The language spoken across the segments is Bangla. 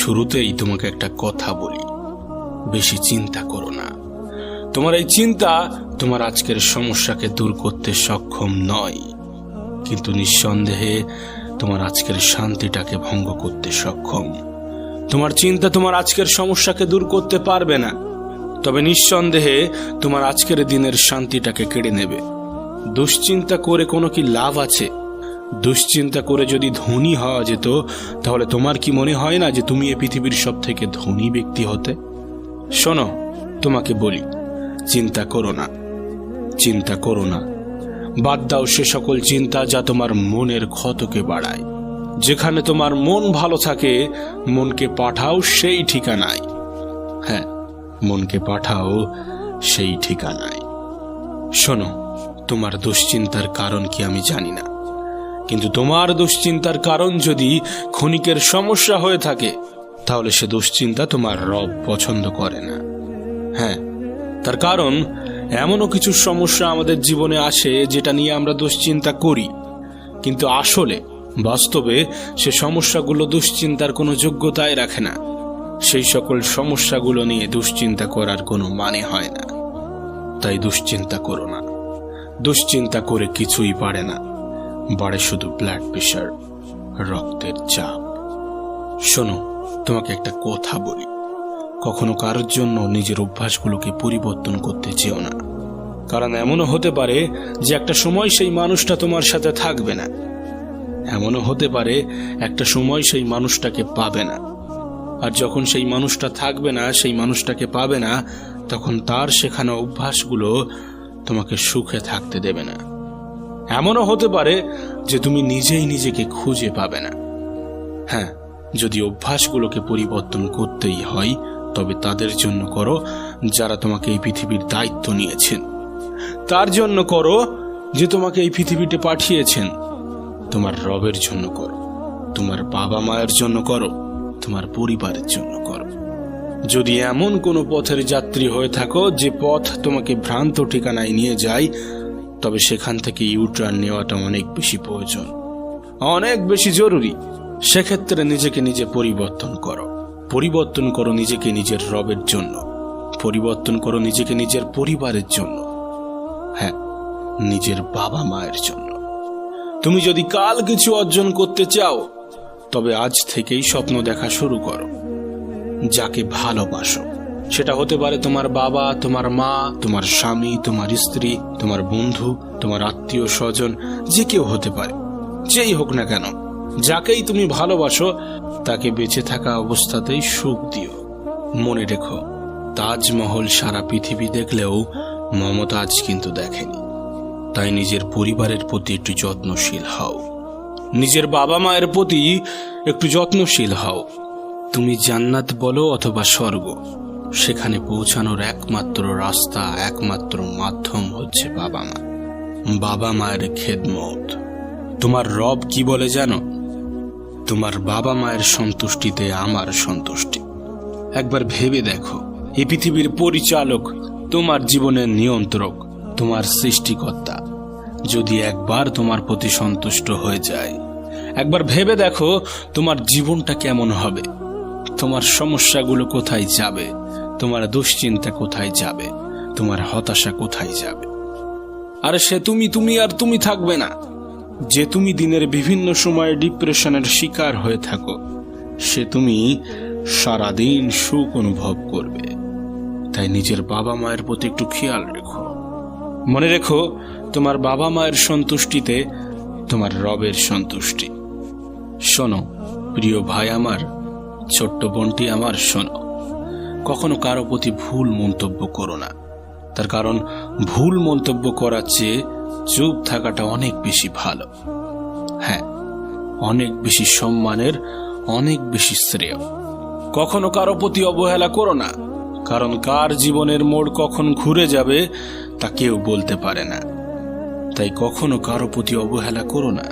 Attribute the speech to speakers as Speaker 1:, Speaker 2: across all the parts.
Speaker 1: শুরুতেই তোমাকে একটা কথা বলি। বেশি চিন্তা করো না। তোমার এই চিন্তা তোমার আজকের সমস্যাকে দূর করতে সক্ষম নয়। কিন্তু নিঃসন্দেহে তোমার আজকের শান্তিটাকে ভঙ্গ করতে সক্ষম। তোমার চিন্তা তোমার আজকের সমস্যাকে দূর করতে পারবে না। তবে নিঃসন্দেহে তোমার আজকের দিনের শান্তিটাকে কেড়ে নেবে। দুশ্চিন্তা করে কোনো কি লাভ আছে? দুশ্চিন্তা করে যদি ধনী হওয়া যেত, তাহলে তোমার কি মনে হয় না যে তুমি এ পৃথিবীর সব থেকে ধনী ব্যক্তি হতে? শোনো, তোমাকে বলি, চিন্তা করো না, চিন্তা করো না। বাদ দাও সে সকল চিন্তা যা তোমার মনের ক্ষতকে বাড়ায়। যেখানে তোমার মন ভালো থাকে, মনকে পাঠাও সেই ঠিকানায়। হ্যাঁ মনকে পাঠাও সেই ঠিকানায়। শোনো, তোমার দুশ্চিন্তার কারণ কি আমি জানি না। কিন্তু তোমার দুশ্চিন্তার কারণ যদি ক্ষণিকের সমস্যা হয়ে থাকে, তাহলে সে দুশ্চিন্তা তোমার রব পছন্দ করে না। হ্যাঁ তার কারণ এমনও কিছু সমস্যা আমাদের জীবনে আসে যেটা নিয়ে আমরা দুশ্চিন্তা করি। কিন্তু আসলে, বাস্তবে সে সমস্যাগুলো দুশ্চিন্তার কোনো যোগ্যতায় রাখে না। সেই সকল সমস্যাগুলো নিয়ে দুশ্চিন্তা করার কোনো মানে হয় না। তাই দুশ্চিন্তা করো না। দুশ্চিন্তা করে কিছুই পারে না। বাড়ে শুধু ব্লাড প্রেশার, রক্তের চাপ। শোনো, তোমাকে একটা কথা বলি। কখনো কারোর জন্য নিজের অভ্যাসগুলোকে পরিবর্তন করতে চেও না। কারণ এমনও হতে পারে যে একটা সময় সেই মানুষটা তোমার সাথে থাকবে না। এমনও হতে পারে একটা সময় সেই মানুষটাকে পাবে না। আর যখন সেই মানুষটা থাকবে না, সেই মানুষটাকে পাবে না, তখন তার শেখানো অভ্যাসগুলো তোমাকে সুখে থাকতে দেবে না। এমনও হতে পারে যে তুমি নিজেই নিজেকে খুঁজে পাবে না। হ্যাঁ যদি অভ্যাসগুলোকে পরিবর্তন করতেই হয়, তবে তাদের জন্য করো যারা তোমাকে এই পৃথিবীর দায়িত্ব নিয়েছেন। তার জন্য করো যে তোমাকে এই পৃথিবীতে পাঠিয়েছেন। তোমার রবের জন্য করো, তোমার বাবা মায়ের জন্য করো, তোমার পরিবারের জন্য করো। যদি এমন কোনো পথের যাত্রী হয়ে থাকো যে পথ তোমাকে ভ্রান্ত ঠিকানায় নিয়ে যায় তবে সেখান থেকে ইউটার্ন নেওয়াটা অনেক বেশি প্রয়োজন। অনেক বেশি জরুরি। সেক্ষেত্রে নিজেকে নিজে পরিবর্তন করো। পরিবর্তন করো নিজেকে নিজের রবের জন্য। পরিবর্তন করো নিজেকে নিজের পরিবারের জন্য। হ্যাঁ নিজের বাবা মায়ের জন্য। তুমি যদি কাল কিছু অর্জন করতে চাও, তবে আজ থেকেই স্বপ্ন দেখা শুরু করো। যাকে ভালোবাসো। সেটা হতে পারে তোমার বাবা, তোমার মা, তোমার স্বামী, তোমার স্ত্রী, তোমার বন্ধু, তোমার আত্মীয় স্বজন, যে কেউ হতে পারে, যেই হোক না কেন। যাকেই তুমি ভালোবাসো, তাকে বেঁচে থাকা অবস্থাতেই সুখ দিও। মনে রেখো, তাজমহল সারা পৃথিবী দেখলেও মমতাজ কিন্তু দেখেনি। তাই নিজের পরিবারের প্রতি একটু যত্নশীল হও। নিজের বাবা মায়ের প্রতি একটু যত্নশীল হও। তুমি জান্নাত বলো অথবা স্বর্গ। সেখানে পৌঁছানোর একমাত্র রাস্তা, একমাত্র মাধ্যম হচ্ছে বাবা মা। বাবা মায়ের খেদমত। তোমার রব কি বলে জানো? তোমার বাবা মায়ের সন্তুষ্টিতে আমার সন্তুষ্টি। একবার ভেবে দেখো এই পৃথিবীর পরিচালক তোমার জীবনের নিয়ন্ত্রক, তোমার সৃষ্টিকর্তা। যদি একবার তোমার প্রতি সন্তুষ্ট হয়ে যায়, একবার ভেবে দেখো তোমার জীবনটা কেমন হবে, তোমার সমস্যাগুলো কোথায় যাবে। তোমার দুশ্চিন্তা কোথায় যাবে? তোমার হতাশা কোথায় যাবে? আর সে তুমি তুমি আর তুমি থাকবে না। যে তুমি দিনের বিভিন্ন সময়ে ডিপ্রেশনের শিকার হয়ে থাকো, সে তুমি সারাদিন সুখ অনুভব করবে। তাই নিজের বাবা মায়ের প্রতি একটু খেয়াল রেখো। মনে রেখো, তোমার বাবা মায়ের সন্তুষ্টিতে তোমার রবের সন্তুষ্টি। শোনো, প্রিয় ভাই আমার, ছোট্ট বোনটি আমার, শোনো। কখনো কারও প্রতি ভুল মন্তব্য করো না। তার কারণ, ভুল মন্তব্য করার চেয়ে চুপ থাকাটা অনেক বেশি ভালো। হ্যাঁ অনেক বেশি সম্মানের, অনেক বেশি শ্রেয়। কখনো কারও প্রতি অবহেলা করো না, কারণ কার জীবনের মোড় কখন ঘুরে যাবে তা কেউ বলতে পারে না। তাই কখনো কারও প্রতি অবহেলা করো না।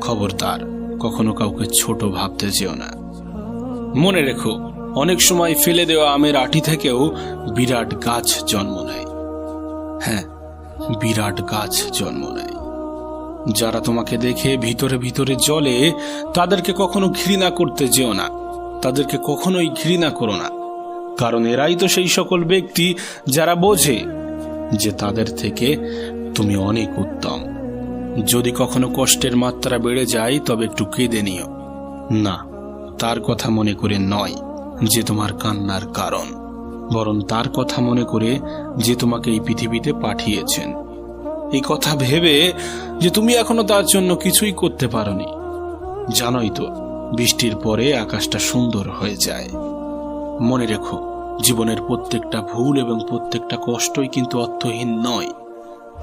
Speaker 1: খবরদার, কখনো কাউকে ছোট ভাবতে যেও না। মনে রেখো অনেক সময় ফেলে দেওয়া আমের আটি থেকেও বিরাট গাছ জন্ম নেয়। হ্যাঁ বিরাট গাছ জন্ম নেয়। যারা তোমাকে দেখে ভিতরে ভিতরে জলে তাদেরকে কখনো ঘৃণা করতে যেও না। তাদেরকে কখনোই ঘৃণা করো না। কারণ এরাই তো সেই সকল ব্যক্তি যারা বোঝে যে তাদের থেকে তুমি অনেক উত্তম। যদি কখনো কষ্টের মাত্রা বেড়ে যায়, তবে একটু কেঁদে নিও। না, তার কথা মনে করে নয়। যে তোমার কান্নার কারণ, বরং তার কথা মনে করে যে তোমাকে এই পৃথিবীতে পাঠিয়েছেন। এই কথা ভেবে যে তুমি এখনও তার জন্য কিছুই করতে পারোনি। জানোই তো, বৃষ্টির পরে আকাশটা সুন্দর হয়ে যায়। মনে রেখো, জীবনের প্রত্যেকটা ভুল এবং প্রত্যেকটা কষ্টই কিন্তু অর্থহীন নয়।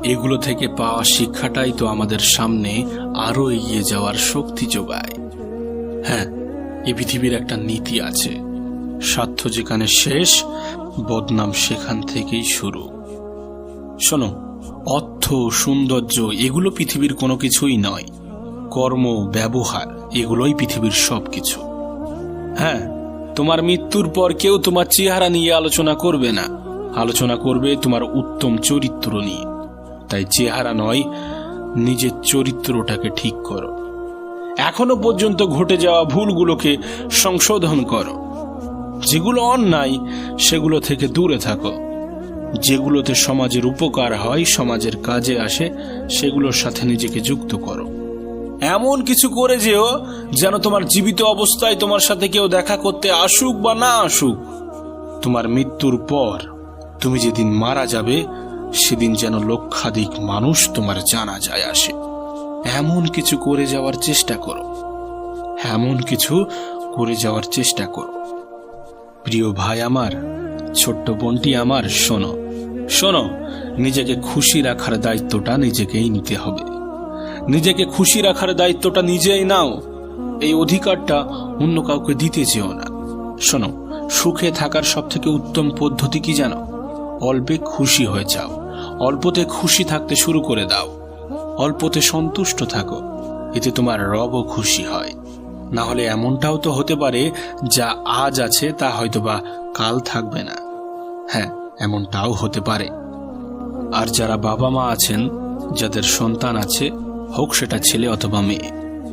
Speaker 1: এগুলো থেকে পাওয়া শিক্ষাটাই তো আমাদের সামনে আরও এগিয়ে যাওয়ার শক্তি যোগায়। হ্যাঁ এই পৃথিবীর একটা নীতি আছে। স্বার্থ যেখানে শেষ, বদনাম সেখান থেকেই শুরু। শোনো, অর্থ, সৌন্দর্য, এগুলো পৃথিবীর কোনো কিছুই নয়। কর্ম, ব্যবহার, এগুলোই পৃথিবীর সব কিছু হ্যাঁ তোমার মৃত্যুর পর কেউ তোমার চেহারা নিয়ে আলোচনা করবে না। আলোচনা করবে তোমার উত্তম চরিত্র নিয়ে। তাই চেহারা নয়, নিজের চরিত্রটাকে ঠিক করো। এখনও পর্যন্ত ঘটে যাওয়া ভুলগুলোকে সংশোধন করো। যেগুলো অন্যায়, সেগুলো থেকে দূরে থাকো। যেগুলোতে সমাজের উপকার হয়, সমাজের কাজে আসে, সেগুলোর সাথে নিজেকে যুক্ত করো। এমন কিছু করে যেও, যেন তোমার জীবিত অবস্থায় তোমার সাথে কেউ দেখা করতে আসুক বা না আসুক। তোমার মৃত্যুর পর তুমি যেদিন মারা যাবে, সেদিন যেন লক্ষাধিক মানুষ তোমার জানা যায় আসে। এমন কিছু করে যাওয়ার চেষ্টা করো। এমন কিছু করে যাওয়ার চেষ্টা করো। প্রিয় ভাই আমার, ছোট্ট বোনটি আমার, শোনো শোনো, নিজেকে খুশি রাখার দায়িত্বটা নিজেকেই নিতে হবে। নিজেকে খুশি রাখার দায়িত্বটা নিজেই নাও। এই অধিকারটা অন্য কাউকে দিতে যেও না। শোনো, সুখে থাকার সব থেকে উত্তম পদ্ধতি কি জানো? অল্পে খুশি হয়ে যাও। অল্পতে খুশি থাকতে শুরু করে দাও। অল্পতে সন্তুষ্ট থাকো। এতে তোমার রবও খুশি হয়। না হলে এমনটাও তো হতে পারে যা আজ আছে তা হয়তোবা কাল থাকবে না। হ্যাঁ এমনটাও হতে পারে। আর যারা বাবা মা আছেন, যাদের সন্তান আছে, হোক সেটা ছেলে অথবা মেয়ে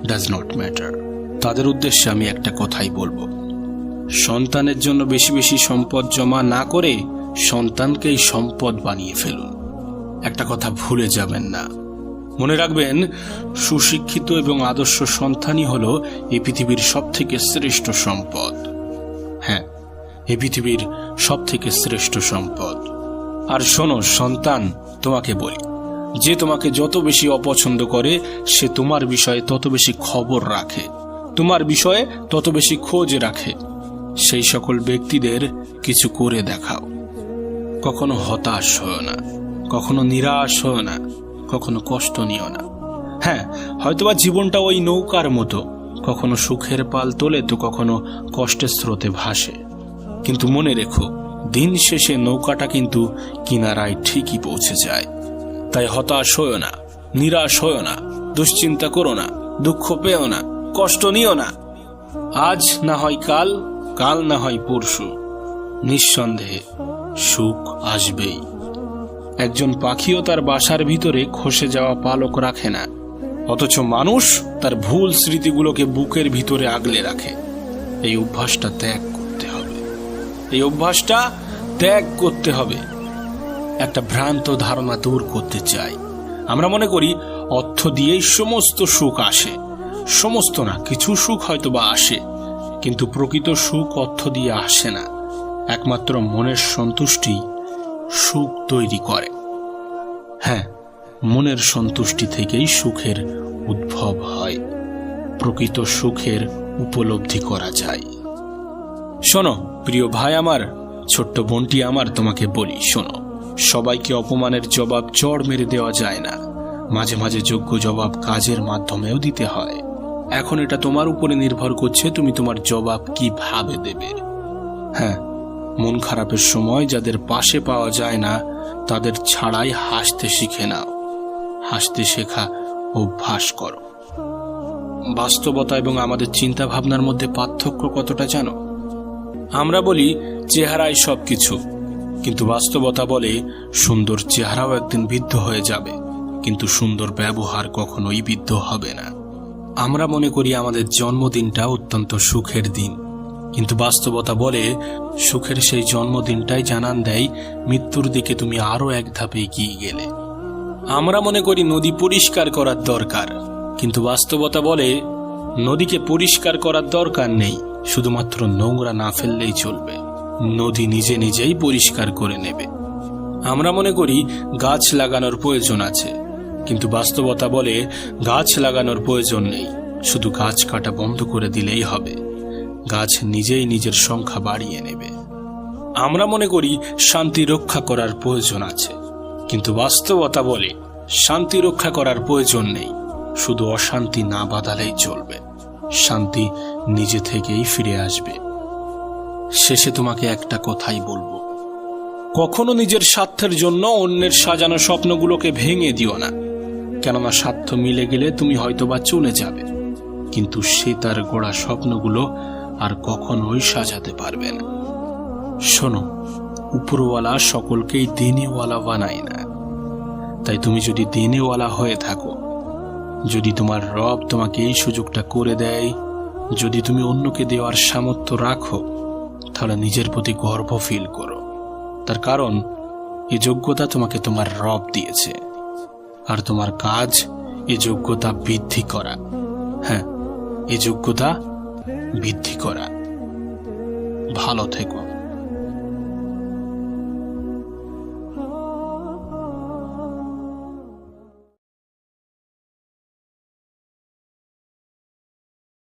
Speaker 1: ডাজ নট ম্যাটার তাদের উদ্দেশ্যে আমি একটা কথাই বলব। সন্তানের জন্য বেশি বেশি সম্পদ জমা না করে সন্তানকেই সম্পদ বানিয়ে ফেলুন। একটা কথা ভুলে যাবেন না। মনে রাখবেন, সুশিক্ষিত এবং আদর্শ সন্তানই হল এই পৃথিবীর সব থেকে শ্রেষ্ঠ সম্পদ। হ্যাঁ এ পৃথিবীর সব থেকে শ্রেষ্ঠ সম্পদ। আর শোনো, সন্তান, তোমাকে বলি, যে তোমাকে যত বেশি অপছন্দ করে, সে তোমার বিষয়ে তত বেশি খবর রাখে। তোমার বিষয়ে তত বেশি খোঁজ রাখে। সেই সকল ব্যক্তিদের কিছু করে দেখাও। কখনো হতাশ হও না, কখনো নিরাশ হও না। কখনো কষ্ট নিও না। হ্যাঁ হয়তোবা জীবনটা ওই নৌকার মতো। কখনো সুখের পাল তোলে তো কখনো কষ্টের স্রোতে ভাসে। কিন্তু মনে রেখো, দিন শেষে নৌকাটা কিন্তু কিনারায় ঠিকই পৌঁছে যায়। তাই হতাশ হও না, নিরাশ হও না, দুশ্চিন্তা করো না, দুঃখ পেও না, কষ্ট নিও না। আজ না হয় কাল কাল না হয় পরশু। নিঃসন্দেহে সুখ আসবেই। একজন পাখিও তার বাসার ভিতরে খসে যাওয়া পালক রাখে না। অথচ মানুষ তার ভুল স্মৃতিগুলোকে বুকের ভিতরে আগলে রাখে। এই অভ্যাসটা ত্যাগ করতে হবে। এই অভ্যাসটা ত্যাগ করতে হবে। একটা ভ্রান্ত ধারণা দূর করতে চাই। আমরা মনে করি, অর্থ দিয়েই সমস্ত সুখ আসে। সমস্ত না, কিছু সুখ হয়তো বা আসে। কিন্তু প্রকৃত সুখ অর্থ দিয়ে আসে না। একমাত্র মনের সন্তুষ্টি সুখ তৈরি করে। হ্যাঁ মনের সন্তুষ্টি থেকেই সুখের উদ্ভব হয়। প্রকৃত সুখের উপলব্ধি করা যায়। শোনো, প্রিয় ভাই আমার, ছোট্ট বোনটি আমার, তোমাকে বলি, শোনো, সবাইকে অপমানের জবাব চড় মেরে দেওয়া যায় না। মাঝে মাঝে যোগ্য জবাব কাজের মাধ্যমেও দিতে হয়। এখন এটা তোমার উপরে নির্ভর করছে, তুমি তোমার জবাব কীভাবে দেবে? হ্যাঁ মন খারাপের সময় যাদের পাশে পাওয়া যায় না, তাদের ছাড়াই হাসতে শিখে নাও। হাসতে শেখা অভ্যাস করো। বাস্তবতা এবং আমাদের চিন্তা ভাবনার মধ্যে পার্থক্য কতটা জানো? আমরা বলি, চেহারাই সব কিছু কিন্তু বাস্তবতা বলে, সুন্দর চেহারাও একদিন বিদ্ধ হয়ে যাবে। কিন্তু সুন্দর ব্যবহার কখনোই বিদ্ধ হবে না। আমরা মনে করি আমাদের জন্মদিনটা অত্যন্ত সুখের দিন। কিন্তু বাস্তবতা বলে, সুখের সেই জন্মদিনটাই জানান দেয়, মৃত্যুর দিকে তুমি আরও এক ধাপে এগিয়ে গেলে। আমরা মনে করি নদী পরিষ্কার করার দরকার, কিন্তু বাস্তবতা বলে, নদীকে পরিষ্কার করার দরকার নেই, শুধুমাত্র নোংরা না ফেললেই চলবে। নদী নিজে নিজেই পরিষ্কার করে নেবে। আমরা মনে করি গাছ লাগানোর প্রয়োজন আছে, কিন্তু বাস্তবতা বলে, গাছ লাগানোর প্রয়োজন নেই, শুধু গাছ কাটা বন্ধ করে দিলেই হবে। গাছ নিজেই নিজের সংখ্যা বাড়িয়ে নেবে। আমরা মনে করি শান্তি রক্ষা করার প্রয়োজন আছে। কিন্তু বাস্তবতা বলে শান্তি রক্ষা করার প্রয়োজন নেই। শুধু অশান্তি না বাঁধালেই চলবে। শান্তি নিজে থেকেই ফিরে আসবে। শেষে তোমাকে একটা কথাই বলব। কখনো নিজের স্বার্থের জন্য অন্যের সাজানো স্বপ্নগুলোকে ভেঙে দিও না। কেননা স্বার্থ মিলে গেলে তুমি হয়তোবা চলে যাবে। কিন্তু সে তার গোড়া স্বপ্নগুলো আর কখনোই সাজাতে পারবে না। শোনো, উপরওয়ালা সকলকেই দিনেওয়ালা বানায় না। তাই তুমি যদি দিনেওয়ালা হয়ে থাকো, যদি তোমার রব তোমাকে এই সুযোগটা করে দেয়, যদি তুমি অন্যকে দেওয়ার সামর্থ্য রাখো, তাহলে নিজের প্রতি গর্ব ফিল করো। তার কারণ, এ যোগ্যতা তোমাকে তোমার রব দিয়েছে, আর তোমার কাজ এ যোগ্যতা বৃদ্ধি করা। হ্যাঁ এ যোগ্যতা বৃদ্ধি করা। ভালো থেকো।